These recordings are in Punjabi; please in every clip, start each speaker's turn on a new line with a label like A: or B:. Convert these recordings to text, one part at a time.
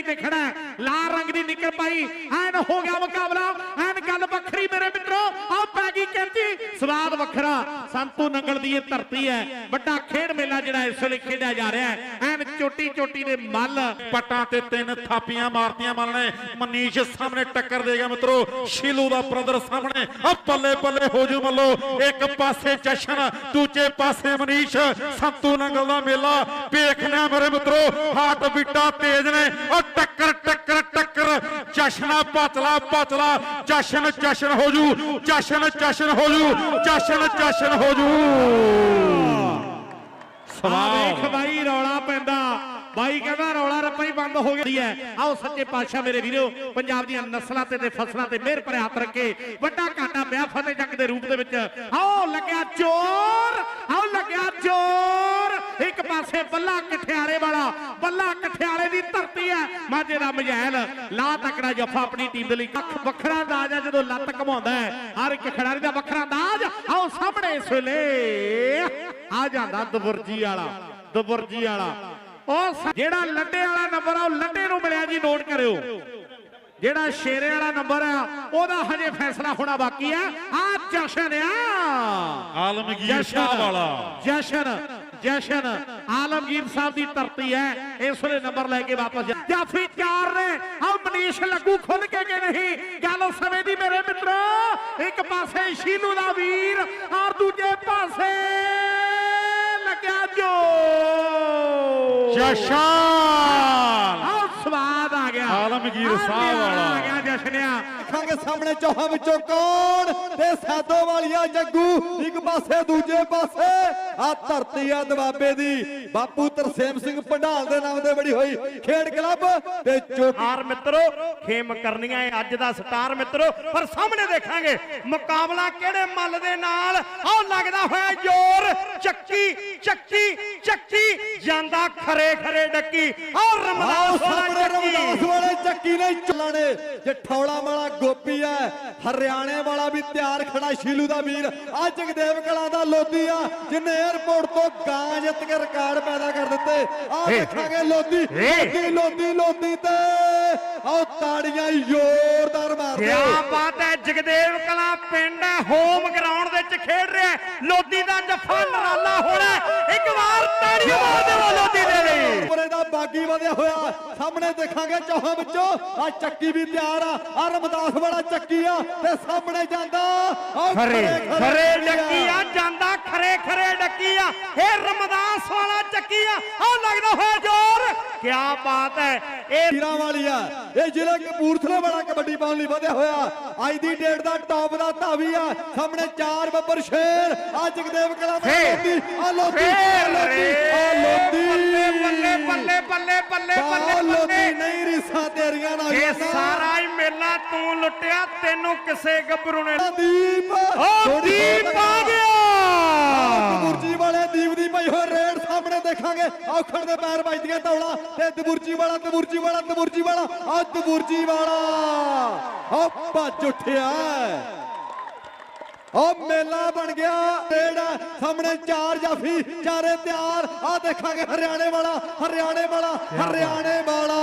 A: ਵੀ ਦੇਖਣਾ ਲਾਲ ਰੰਗ ਦੀ ਨਿਕਲ ਪਾਈ। ਐਨ ਹੋ ਗਿਆ ਮੁਕਾਬਲਾ। ਐਨ ਗੱਲ ਵੱਖਰੀ ਮੇਰੇ ਮਿੱਤਰੋ। ਆ ਪੈ ਗਈ ਕਹਿੰਦੀ ਸਵਾਦ ਵੱਖਰਾ। ਸੰਤੂ ਨੰਗਲ ਦੀ ਇਹ ਧਰਤੀ ਹੈ। ਵੱਡਾ ਖੇਡ ਮੇਲਾ ਜਿਹੜਾ ਇਸ ਵੇਲੇ ਖੇਡਿਆ ਜਾ ਰਿਹਾ ਹੈ। ਐਨ ਚੋਟੀ ਚੋਟੀ ਦੇ ਮੱਲ
B: ਪੱਟਾਂ ਤੇ ਤਿੰਨ ਥਾਪੀਆਂ ਮਾਰਤੀਆਂ ਮੱਲ ਨੇ। ਮਨੀਸ਼ ਸਾਹਮਣੇ ਟੱਕਰ ਦੇਗਾ ਮਿੱਤਰੋ। ਸ਼ੀਲੂ ਦਾ ਬ੍ਰਦਰ ਸਾਹਮਣੇ। ਆ ਬੱਲੇ ਬੱਲੇ ਹੋ ਜੂ ਮੱਲੋ। ਇੱਕ ਪਾਸੇ ਜਸ਼ਨ, ਦੂਜੇ ਪਾਸੇ ਮਨੀਸ਼। ਸੰਤੂ ਨੰਗਲ ਦਾ ਮੇਲਾ ਵੇਖਣਾ ਮੇਰੇ ਮਿੱਤਰੋ। ਹਾਰਟ ਬੀਟਾਂ ਤੇਜ਼ ਨੇ। ਉਹ ਟੱਕਰ ਟੱਕਰ ਟੱਕਰ। ਜਸ਼ਨਾ ਪਤਲਾ ਪਤਲਾ। ਜਸ਼ਨ ਜਸ਼ਨ ਹੋ ਜੂ ਜਸ਼ਨ ਜਸ਼ਨ ਹੋ ਜੂ ਜਸ਼ਨ ਜਸ਼ਨ ਹੋ ਜੂ।
A: ਵੇਖ ਬਾਈ ਰੌਲਾ ਪੈਂਦਾ। ਬਾਈ ਕਹਿੰਦਾ ਰੌਲਾ ਰੱਪਾ ਹੀ ਬੰਦ ਹੋ ਗਿਆ ਹੈ ਆਓ ਸੱਚੇ ਪਾਤਸ਼ਾਹ ਮੇਰੇ ਵੀਰੋ ਪੰਜਾਬ ਦੀਆਂ ਨਸਲਾਂ ਤੇ ਤੇ ਫਸਲਾਂ ਤੇ ਮਿਹਰ ਭਰੇ ਹੱਥ ਰੱਖੇ। ਵੱਡਾ ਘਾਟਾ ਪਿਆ ਫਤਿਹ ਜੰਗ ਦੇ ਰੂਪ ਦੇ ਵਿੱਚ। ਆਓ ਲੱਗਿਆ ਚੋਰ ਆਓ ਲੱਗਿਆ ਚੋਰ। ਇੱਕ ਪਾਸੇ ਬੱਲਾ ਕਠਿਆਲੇ ਵਾਲਾ ਬੱਲਾ ਕਠਿਆਲੇ ਦੀ ਧਰਤੀ ਹੈ। ਮਾਝੇ ਦਾ ਮਝੈਲ ਲਾ ਤਕੜਾ ਜੱਫਾ ਆਪਣੀ ਟੀਮ ਦੇ ਲਈ। ਅੱਖ ਵੱਖਰਾ ਅੰਦਾਜ਼ ਹੈ ਜਦੋਂ ਲੱਤ ਘਮਾਉਂਦਾ ਹੈ। ਹਰ ਇੱਕ ਖਿਡਾਰੀ ਦਾ ਵੱਖਰਾ ਅੰਦਾਜ਼। ਆਓ ਸਾਹਮਣੇ ਇਸ ਵੇਲੇ ਆ ਜਾਂਦਾ ਦਬੁਰਜੀ ਵਾਲਾ ਦਬੁਰਜੀ ਵਾਲਾ। ਉਹ ਜਿਹੜਾ ਲੱਡੇ ਵਾਲਾ ਨੰਬਰ ਆ ਉਹ ਲੱਡੇ ਨੂੰ ਮਿਲਿਆ ਜੀ ਨੋਟ ਕਰਿਓ। ਜਿਹੜਾ ਸ਼ੇਰੇ ਵਾਲਾ ਨੰਬਰ ਆ ਉਹਦਾ ਹਜੇ ਫੈਸਲਾ ਹੋਣਾ ਬਾਕੀ ਆ ਆ ਜਸ਼ਨ ਆ।
B: ਆਲਮਗੀਰ ਸ਼ਾਹ ਵਾਲਾ।
A: ਜਸ਼ਨ। ਜਸ਼ਨ ਆਲਮਗੀਰ ਸਾਹਿਬ ਦੀ ਧਰਤੀ ਹੈ। ਇਸ ਵੇਲੇ ਨੰਬਰ ਲੈ ਕੇ ਵਾਪਸ ਜਾਫੀ ਚਾਰ ਨੇ। ਆ ਮਨੀਸ਼ ਲੱਗੂ ਖੁੱਲ ਕੇ ਕਿ ਨਹੀਂ? ਗੱਲ ਸਮੇਂ ਦੀ ਮੇਰੇ ਮਿੱਤਰੋ ਇੱਕ ਪਾਸੇ ਸ਼ੀਲੂ ਦਾ ਵੀਰ ਔਰ ਦੂਜੇ ਪਾਸੇ ਲੱਗਿਆ ਜੋ
B: ਜਸ਼ਨ।
A: ਆਹ ਸਵਾਦ ਆ ਗਿਆ।
B: ਆਲਮਗੀਰ ਸਾਹਿਬ ਵਾਲਾ।
A: ਆ ਗਿਆ ਜਸ਼ਨਿਆ।
C: ਦੇਖਾਂਗੇ ਸਾਹਮਣੇ ਚੌਹਾਂ ਵਿੱਚੋਂ ਕੌਣ? ਤੇ ਸਾਦੋ ਵਾਲੀਆ ਜੱਗੂ ਇੱਕ ਪਾਸੇ ਦੂਜੇ ਪਾਸੇ। ਆ ਧਰਤੀ ਆ ਦਬਾਬੇ ਦੀ। ਬਾਪੂ ਤਰਸੇਮ ਸਿੰਘ ਪੰਡਾਲ ਦੇ ਨਾਮ ਤੇ ਬੜੀ ਹੋਈ ਖੇਡ ਕਲੱਬ ਤੇ ਚੋਟੀ
D: ਮਿੱਤਰੋ ਖੇਮ ਕਰਨੀਆਂ ਹੈ ਅੱਜ ਦਾ ਸਟਾਰ ਮਿੱਤਰੋ ਪਰ ਸਾਹਮਣੇ ਦੇਖਾਂਗੇ ਮੁਕਾਬਲਾ ਕਿਹੜੇ ਮੱਲ ਦੇ ਨਾਲ? ਆਹ ਲੱਗਦਾ ਹੋਇਆ ਜ਼ੋਰ। ਚੱਕੀ ਚੱਕੀ ਚੱਕੀ ਜਾਂਦਾ ਖਰੇ ਖਰੇ ਡੱਕੀ। ਆਹ
C: ਆਓ
D: ਰਮਦਾਸ
C: ਸਾਹਮਣੇ
D: ਵਾਲਾ
C: ਰਮਦਾਸ
D: ਚੱਕੀ
C: ਵਾਲੇ ਚੱਕੀ ਨੇ ਚਲਾਣੇ। ਜਠੌਲਾ ਵਾਲਾ ਗੋਪੀ ਹੈ ਹਰਿਆਣੇ ਵਾਲਾ ਵੀ ਤਿਆਰ ਖੜਾ ਸ਼ੀਲੂ ਦਾ ਵੀਰ ਆ ਜਗਦੇਵ ਕਲਾ ਦਾ ਲੋਦੀ ਆ ਜਿਨੇ 에어ਪੋਰਟ ਤੋਂ ਗਾਂ ਜਿੱਤ ਕੇ ਰਿਕਾਰਡ ਪੈਦਾ ਕਰ ਦਿੱਤੇ। ਆ ਦੇਖਾਂਗੇ ਲੋਦੀ ਲੋਦੀ ਲੋਦੀ ਲੋਦੀ ਤੇ। ਆਓ ਤਾੜੀਆਂ ਜ਼ੋਰਦਾਰ ਮਾਰਦੇ
D: ਕਿਆ ਬਾਤ ਹੈ ਜਗਦੇਵ ਕਲਾ ਪਿੰਡ ਹੋਮ ਗਰਾਊਂਡ ਦੇ ਵਿੱਚ ਖੇਡ ਰਿਹਾ। ਲੋਦੀ ਦਾ ਜੱਫਾ ਨਰਾਲਾ ਹੋਣਾ। ਇੱਕ ਵਾਰ ਤਾੜੀਆਂ ਮਾਰ ਦੇਵੋ ਲੋਦੀ ਦੇ ਲਈ।
C: ਬਾਗੀ ਵਧਿਆ ਹੋਇਆ? ਸਾਹਮਣੇ ਦੇਖਾਂਗੇ ਚੌਹਾਂ ਵਿੱਚੋਂ। ਆ ਚੱਕੀ ਵੀ ਤਿਆਰ ਆ। ਆ ਰਮਦਾਸ ਵਾਲਾ ਚੱਕੀ ਆ ਤੇ ਸਾਹਮਣੇ ਜਾਂਦਾ।
D: ਖਰੇ ਖਰੇ ਡੱਕੀ ਆ ਜਾਂਦਾ ਖਰੇ ਖਰੇ ਡੱਕੀ ਆ। ਇਹ ਰਮਦਾਸ ਵਾਲਾ ਚੱਕੀ ਆ। ਆ ਲੱਗਦਾ ਹੋਇਆ ਜ਼ੋਰ। ਕਿਆ ਬਾਤ ਹੈ। ਇਹ
C: ਵੀਰਾਂ ਵਾਲੀ ਆ। ਇਹ ਜ਼ਿਲ੍ਹਾ ਕਪੂਰਥਲੇ ਵਾਲਾ ਕਬੱਡੀ ਪਾਉਣ ਲਈ ਵਧਿਆ ਹੋਇਆ। ਅੱਜ ਦੀ ਡੇਟ ਦਾ ਟੌਪ ਦਾ ਧਾਵੀ ਆ। ਸਾਹਮਣੇ ਚਾਰ ਬੱਬਰ ਸ਼ੇਰ। ਆ ਜਗਦੇਵ ਕਲਾ ਦਾ ਲੋਦੀ ਆ ਲੋਦੀ ਆ
D: ਬੱਲੇ ਬੱਲੇ ਬੱਲੇ
C: ਲੋਦੀ ਨਹੀਂ ਰੀਸਾਂ ਤੇਰੀਆਂ ਨਾਲ
D: ਇਹ ਸਾਰਾ ਹੀ ਮੇਲਾ ਤੂੰ ਲੁੱਟਿਆ ਤੈਨੂੰ ਕਿਸੇ ਗੱਭਰੂ ਨੇ।
C: ਦੀਪ।
D: ਓ ਦੀਪ ਆ ਗਿਆ।
C: ਦਬੁਰਜੀ ਵਾਲੇ ਦੀਪ ਦੀ ਪਈ ਹੋਏ ਰੇਡ ਸਾਹਮਣੇ ਦੇਖਾਂਗੇ। ਔਖੜ ਦੇ ਪੈਰ ਵੱਜਦੀਆਂ ਤੌਲਾ। ਤੇ ਦਬੁਰਜੀ ਵਾਲਾ ਦਬੁਰਜੀ ਵਾਲਾ ਦਬੁਰਜੀ ਵਾਲਾ ਆ ਦਬੁਰਜੀ ਵਾਲਾ ਆ ਭੱਜ ਉੱਠਿਆ ਓ ਮੇਲਾ ਬਣ ਗਿਆ। ਆ, ਸਾਹਮਣੇ ਚਾਰ ਜਾਫੀ ਚਾਰੇ ਤਿਆਰ। ਆ ਦੇਖਾਂਗੇ ਹਰਿਆਣੇ ਵਾਲਾ ਹਰਿਆਣੇ ਵਾਲਾ ਹਰਿਆਣੇ ਵਾਲਾ।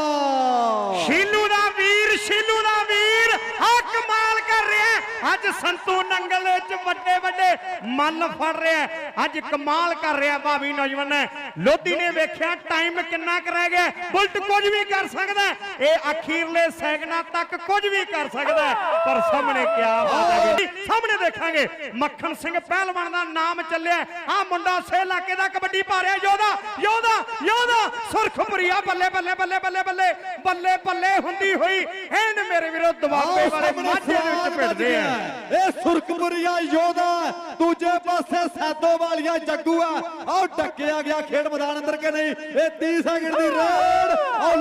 D: ਸ਼ੀਲੂ ਦਾ ਵੀਰ ਸ਼ੀਲੂ ਦਾ ਵੀਰ ਆ ਕਮਾਲ ਕਰ ਰਿਹਾ ਹੈ। ਅੱਜ ਸੰਤੂ ਨੰਗਲ ਵਿੱਚ ਵੱਡੇ ਵੱਡੇ ਮੱਲ ਫੜ ਰਿਹਾ ਅੱਜ ਕਮਾਲ ਕਰ ਰਿਹਾ ਭਾਵੀ ਨੌਜਵਾਨ ਲੋਧੀ ਨੇ ਵੇਖਿਆ ਟਾਈਮ ਕਿੰਨਾ ਕੁ ਰਹਿ ਗਿਆ ਬੁਲਟ ਕੁਝ ਵੀ ਕਰ ਸਕਦਾ ਇਹ ਅਖੀਰਲੇ ਸੈਕਿੰਡਾਂ ਤੱਕ ਕੁਝ ਵੀ ਕਰ ਸਕਦਾ ਪਰ ਸਾਹਮਣੇ ਕਿਆ ਬਾਤ ਹੈ ਸਾਹਮਣੇ ਦੇਖਾਂਗੇ, ਮੱਖਣ ਸਿੰਘ ਪਹਿਲਵਾਨ ਦਾ ਨਾਮ ਚੱਲਿਆ ਆ ਮੁੰਡਾ ਸੇ ਇਲਾਕੇ ਦਾ ਕਬੱਡੀ ਪਾ ਰਿਹਾ ਯੋਧਾ ਯੋਧਾ ਯੋਧਾ। ਸੁਰਖਪੁਰੀਆ ਬੱਲੇ ਬੱਲੇ ਬੱਲੇ ਬੱਲੇ ਬੱਲੇ ਬੱਲੇ ਬੱਲੇ ਹੁੰਦੀ ਹੋਈ। ਐਨ ਮੇਰੇ ਵੀਰੋ
C: ਆਓ
D: ਵਾਲੇ ਮਾਝੇ ਦੇ ਵਿੱਚ ਭਿੜਦੇ ਆ।
C: ਇਹ ਸੁਰਖਪੁਰੀਆ ਯੋਧਾ ਦੂਜੇ ਪਾਸੇ ਸੈਦੋ ਵਾਲੀਆ ਜੱਗੂ ਆ ਆਹ ਡੱਕਿਆ ਗਿਆ ਖੇਡ ਮੈਦਾਨ ਅੰਦਰ ਕਿ ਨਹੀਂ? ਇਹ 30 ਸੈਕਿੰਡ ਦੀ ਰੇਡ। ਆਹ